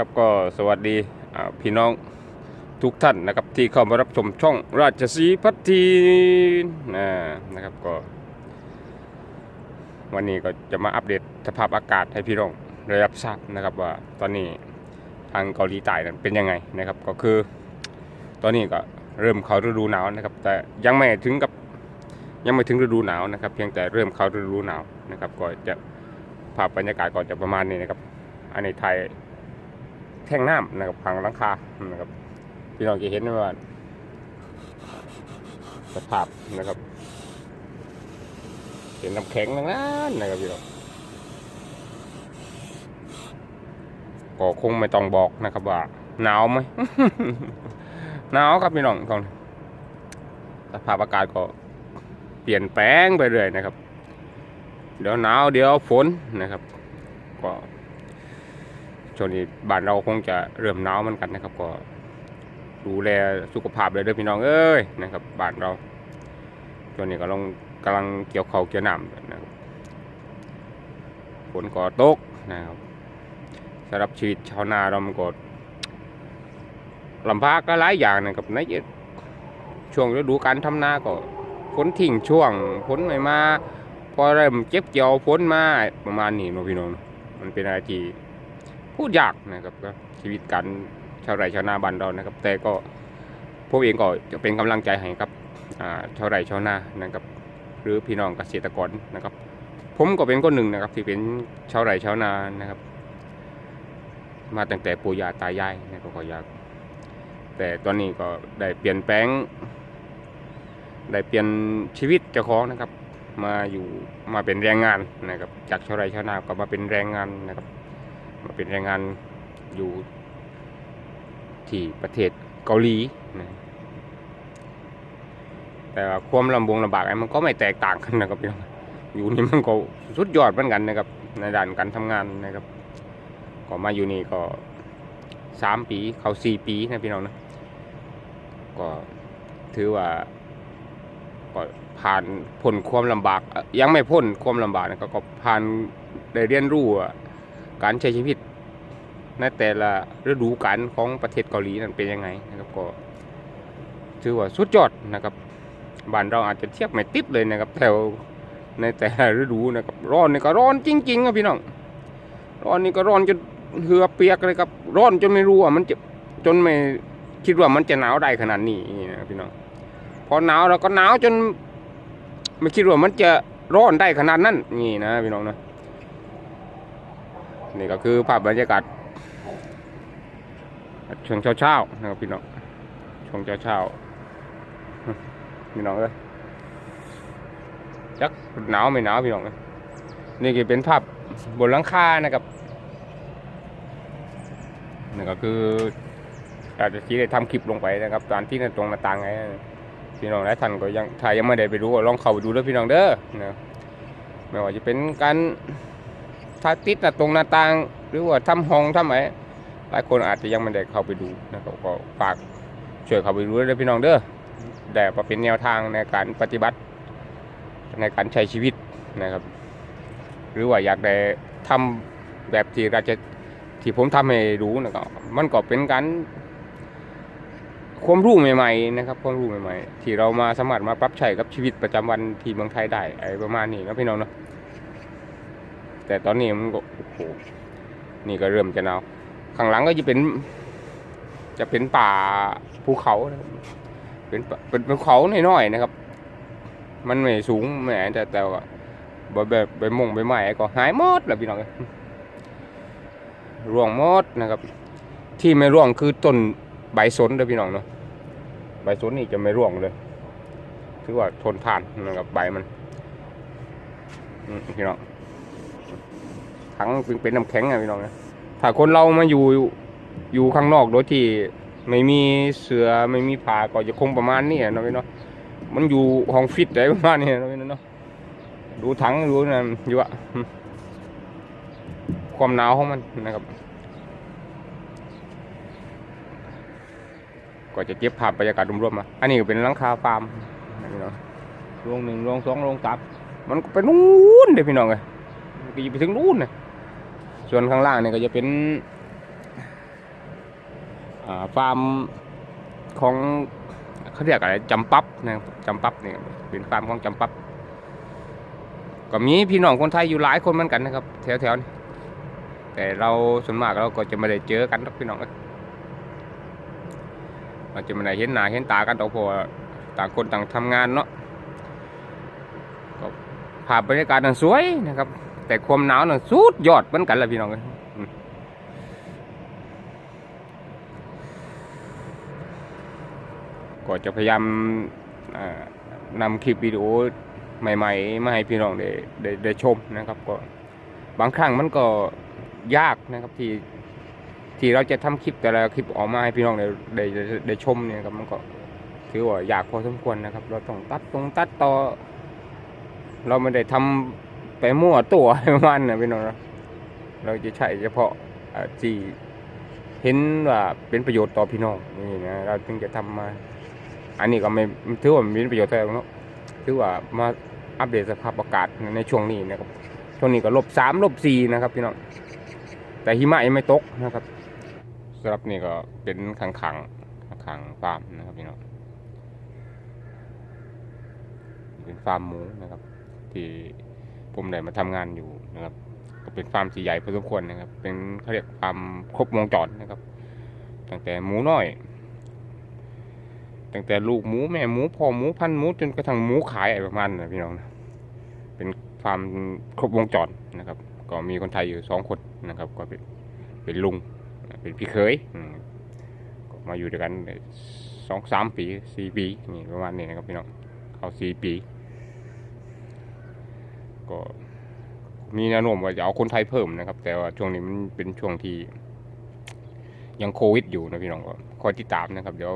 ครับก็สวัสดีพี่น้องทุกท่านนะครับที่เข้ามารับชมช่องราชสีพัฒทีนะนะครับก็ วันนี้ก็จะมาอัปเดตสภาพอากาศให้พี่น้องได้รับทราบนะครับว่าตอนนี้ทางเกาหลีใต้นั้นเป็นยังไงนะครับก็คือ ตอนนี้ก็เริ่มเข้าฤดูหนาวนะครับ แต่ยังไม่ถึงกับยังไม่ถึงฤดูหนาวนะครับ เพียงแต่เริ่มเข้าฤดูหนาวนะครับ ก็จะภาพบรรยากาศก็จะประมาณนี้นะครับ อันนี้ไทย แท่งน้ำนะครับพังหลังคานะครับพี่น้องจะเห็นไหมว่าสภาพนะครับเห็นน้ำแข็งลังนั้นนะครับพี่น้องก็คงไม่ต้องบอกนะครับว่าหนาวไหมหนาวครับพี่น้องตอนสภาพอากาศก็เปลี่ยนแปลงไปเรื่อยนะครับ เดี๋ยวหนาวเดี๋ยวฝนนะครับ ก็ ช่วงนี้บ้านเราคงจะเริ่มหนาวเหมือนกันนะครับ ก็ดูแลสุขภาพเลยเด้อพี่น้องเอ้ยนะครับบ้านเราช่วงนี้ก็ลงกำลังเกี่ยวเขาวเกี่ยวน้ำนะครับฝนก็ตกนะครับสำหรับชีวิตชาวนาเรามันก็ลำบากก็หลายอย่างนะครับในช่วงฤดูการทำนาก็ฝนทิ้งช่วงฝนไม่มาพอเริ่มเจ็บเกี่ยวฝนมาประมาณนี้นะพี่น้องมันเป็นอะไรที่ พูดยากนะครับก็ชีวิตการชาวไร่ชาวนาบ้านเรานะครับ แต่ก็พวกเองก็จะเป็นกำลังใจให้กับชาวไร่ชาวนานะครับ หรือพี่น้องเกษตรกรนะครับ ผมก็เป็นคนหนึ่งนะครับ ที่เป็นชาวไร่ชาวนานะครับ มาตั้งแต่ปู่ย่าตายายนะครับก็อยาก แต่ตอนนี้ก็ได้เปลี่ยนแปลง ได้เปลี่ยนชีวิตเจ้าของนะครับ มาอยู่มาเป็นแรงงานนะครับ จากชาวไร่ชาวนาก็มาเป็นแรงงานนะครับ มาเป็นแรงงานอยู่ที่ประเทศเกาหลีนะแต่ว่าความลำบงลำบากไอ้มันก็ไม่แตกต่างกันนะครับพี่น้องอยู่นี่มันก็สุดยอดเหมือนกันนะครับ ในด้านการทำงานนะครับ ก็มาอยู่นี่ก็สามปีเขาสี่ปีนะพี่น้องนะก็ถือว่าก็ผ่านพ้นความลำบาก ยังไม่พ้นความลำบากนะก็ผ่านได้เรียนรู้ว่า การใช้ชีวิตในแต่ละฤดูกาลของประเทศเกาหลีนั้นเป็นยังไงนะครับก็ถือว่าสุดยอดนะครับบ้านเราอาจจะเทียบไม่ติดเลยนะครับแถวในแต่ละฤดูนะครับร้อนนี่ก็ร้อนจริงๆครับพี่น้องร้อนนี่ก็ร้อนจนเหือเปียกเลยครับร้อนจนไม่รู้ว่ามันจะจนไม่คิดว่ามันจะหนาวได้ขนาดนี้นะพี่น้องพอหนาวเราก็หนาวจน ไม่คิดว่ามันจะร้อนได้ขนาดนั้นนี่นะพี่น้องนะ นี่ก็คือภาพบรรยากาศช่วงเช้าๆนะครับพี่น้องช่วงเช้าๆพี่น้องเลยจักหนาวไม่หนาวพี่น้องนะนี่ก็เป็นภาพบนหลังคานะครับนี่ก็คืออาจจะที่ได้ทำคลิปลงไปนะครับตอนที่ในตรงหน้าต่างไงพี่น้องหลายท่านก็ยังถ้ายังไม่ได้ไปดูก็ลองเข้าไปดูด้วพี่น้องเด้อนะไม่ว่าจะเป็นการ ทาติดน้าตรงหน้าต่าง หรือว่าทำห้องทำอะไรหลายคนอาจจะยังไม่ได้เข้าไปดูนะครับก็ฝากช่วยเข้าไปดูด้วยพี่น้องเด้อแต่เป็นแนวทางในการปฏิบัติในการใช้ชีวิตนะครับ หรือว่าอยากได้ทำแบบที่เราจะที่ผมทำให้ดูนะครับมันก็เป็นการความรู้ใหม่ๆนะครับความรู้ใหม่ๆ ที่เรามาสามารถมาปรับใช้กับชีวิตประจำวันที่เมืองไทยได้ไอ้ประมาณนี้นะพี่น้องเนาะ แต่ตอนนี้มันก็โอ้โหนี่ก็เริ่มจะหนาวข้างหลังก็จะเป็น จะเป็นป่าภูเขานะครับเป็นป่าเป็นภูเขาหน้อยๆนะครับ มันไม่สูงแหมแต่แต่ว่าแบบแบบใบมงใบไม้ก็หายหมดแล้วพี่น้องร่วงหมดนะครับ ที่ไม่ร่วงคือต้นใบสนเด้อพี่น้องเนาะใบสนนี่จะไม่ร่วงเลยถือว่าทนทานนะครับใบมันพี่น้อง ทั้งเป็นเป็นน้ำแข็งอะพี่น้องนะถ้าคนเรามาอยู่อยู่ข้างนอกโดยที่ไม่มีเสือไม่มีผ้าก็จะคงประมาณนี้อะเนะพี่น้องมันอยู่ห้องฟิตอะไรประมาณนี้นะพี่น้องดูถังดูนั่นอยู่อะความหนาวของมันนะครับ ก็จะเก็บภาพบรรยากาศรวมๆมาอันนี้เป็นหลังคาฟาร์มนะพี่น้องโรงหนึ่งโรงสองโรงสามมันก็ไปนู่นเลยพี่น้องเลย ก็จะไปถึงนู่นเลยส่วนข้างล่างเนี่ยก็จะเป็นฟาร์มของเขาเรียกอะไรจำปับนะจำปับเนี่ยเป็นฟาร์มของจำปับก็มีพี่น้องคนไทยอยู่หลายคนเหมือนกันนะครับ แถวๆนี้แต่เราส่วนมากเราก็จะไม่ได้เจอกันหรอกพี่น้องเราจะไม่ได้เห็นหน้าเห็นตากันดอพราะว่าต่างคนต่างทำงานเนาะก็ภาพบรรยากาศนั้นสวยนะครับ แต่ความหนาวนั้นสุดยอดเหมือนกันละพี่น้องก็จะพยายามนำคลิปวิดีโอใหม่ๆมาให้พี่น้องได้ได้ได้ชมนะครับก็บางครั้งมันก็ยากนะครับที่ที่เราจะทำคลิปแต่ละคลิปออกมาให้พี่น้องได้ได้ได้ได้ชมเนี่ยครับมันก็ถือว่ายากพอสมควรนะครับ เราต้องตัดตรงตัดต่อ เราไม่ได้ทำ ไปมั่วตัวให้มันนะพี่น้องเราจะใช้เฉพาะอ่าที่เห็นว่าเป็นประโยชน์ต่อพี่น้องนี่นะเราจึงจะทำมา อันนี้ก็ไม่ถือว่ามีประโยชน์เท่าไหร่เนาะถือว่ามาอัปเดตสภาพอากาศในช่วงนี้นะครับช่วงนี้ก็ลบสามลบสี่นะครับพี่น้องแต่หิมะยังไม่ตกนะครับสำหรับนี่ก็เป็นขังขังขังฟาร์มนะครับพี่น้องเป็นฟาร์มหมูนะครับที่ ผมได้มาทำงานอยู่นะครับ ก็เป็นฟาร์มสีใหญ่พอสมควรนะครับ เป็นเขาเรียกฟาร์มครบวงจรนะครับ ตั้งแต่หมูน้อย ตั้งแต่ลูกหมูแม่หมูพ่อหมูพันธุ์หมูจนกระทั่งหมูขายอะไรประมาณนั้นนะพี่น้องนะเป็นฟาร์มครบวงจรนะครับ ก็มีคนไทยอยู่สองคนนะครับ ก็เป็นเป็นลุงเป็นพี่เคยมก็มาอยู่ด้วยกันสองสามปีสี่ปีนี่ประมาณนี้นะครับพี่น้องเขาสี่ปี ก็มีแนวโน้มว่าจะเอาคนไทยเพิ่มนะครับ แต่ว่าช่วงนี้มันเป็นช่วงที่ยังโควิดอยู่นะพี่น้องก็คอยติดตามนะครับ เดี๋ยว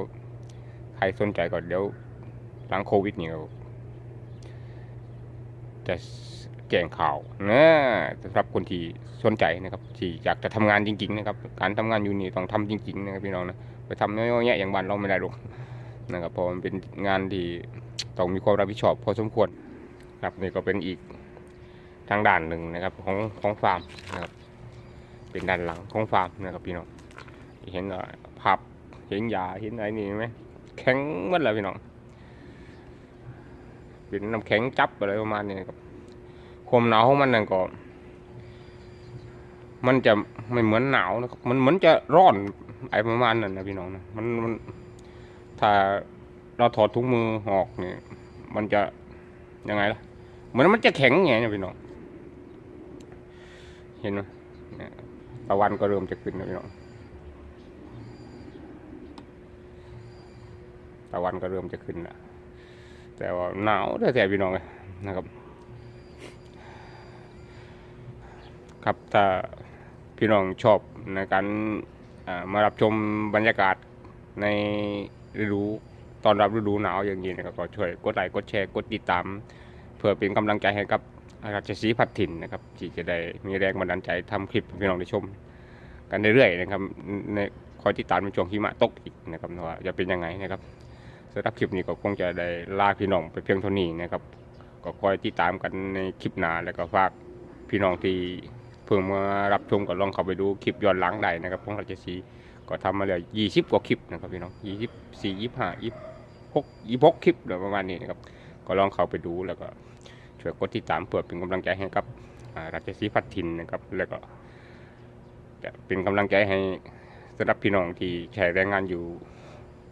ใครสนใจก็เดี๋ยวหลังโควิดนี่จะแจ้งข่าวนะสำหรับคนที่สนใจนะครับ ที่อยากจะทำงานจริง ๆ นะครับ การทำงานอยู่นี่ต้องทำจริง ๆ นะครับพี่น้องนะไปทำน้อยๆแยะอย่างบ้านเราไม่ได้หรอกนะครับเพราะมันเป็นงานที่ต้องมีความรับผิดชอบพอสมควรครับนี่ก็เป็นอีก ทางด้านหนึ่งนะครับของของฟาร์มนะครับเป็นด้านหลังของฟาร์มนะครับพี่น้องเห็นผับเห็นยาเห็นอะไรนี่ไหมแข็งหมดเลยพี่น้องเป็นน้ำแข็งจับอะไรประมาณนี้นครับความหนาวของมันนั่นก็มันจะไม่เหมือนหนาวนะครับมันเหมือนจะร้อนไอประมาณนั้นนะพี่น้องนะมันมันถ้าเราถอดถุงมือออกเนี่ยมันจะยังไงล่ะเหมือนมันจะแข็งไงเนี่ยพี่น้อง เห็นไหมตะวันก็เริ่มจะขึ้นแล้วพี่น้องตะวันก็เริ่มจะขึ้นแล้วแต่ว่าหนาวแท้ๆพี่น้องเลยนะครับ ครับถ้าพี่น้องชอบในการมารับชมบรรยากาศในฤดูตอนรับฤดูหนาวอย่างนี้นะครับก็ช่วยกดไลค์กดแชร์กดติดตาม เพื่อเป็นกำลังใจให้กับ ราชสีห์พัดถิ่นนะครับที่จะได้มีแรงบันดาลใจทำคลิปพี่น้องได้ชม กันเรื่อยๆนะครับในคอยติดตามในช่วงหิมะตกอีกนะครับว่าจะเป็นยังไงนะครับสำหรับคลิปนี้ก็คงจะได้ลาพี่น้องไปเพียงเท่านี้นะครับก็คอยติดตามกันในคลิปหน้าแล้วก็ฝากพี่น้องที่เพิ่งมารับชมก็ลองเข้าไปดูคลิปย้อนหลังได้นะครับของราชสีก็ทำมาแล้วยี่สิบกว่าคลิปนะครับพี่น้องยี่สิบสี่ยี่ห้ายี่หกยี่หกคลิปเดียวประมาณนี้นะครับก็ลองเข้าไปดูแล้วก็ ช่วยกดติดตามเพื่อเป็นกำลังใจให้กับราชสีห์พัดถิ่นนะครับ แล้วก็จะเป็นกำลังใจให้สำหรับพี่น้องที่ใช้แรงงานอยู่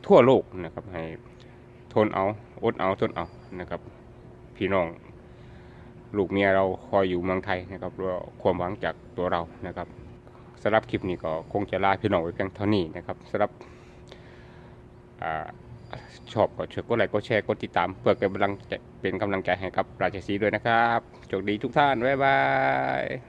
ทั่วโลกนะครับ ให้ทนเอาอดเอาทนเอานะครับ พี่น้องลูกเมียเราคอยอยู่เมืองไทยนะครับรอความหวังจากตัวเรานะครับสำหรับคลิปนี้ก็คงจะลาพี่น้องไว้เพียงเท่านี้นะครับสำหรับอ่า ชอบก็ช่วยกดไลค์กดแชร์กดติดตามเพื่อเป็นกำลังใจเป็นกำลังใจให้กับราชสีด้วยนะครับโชคดีทุกท่านบ๊ายบาย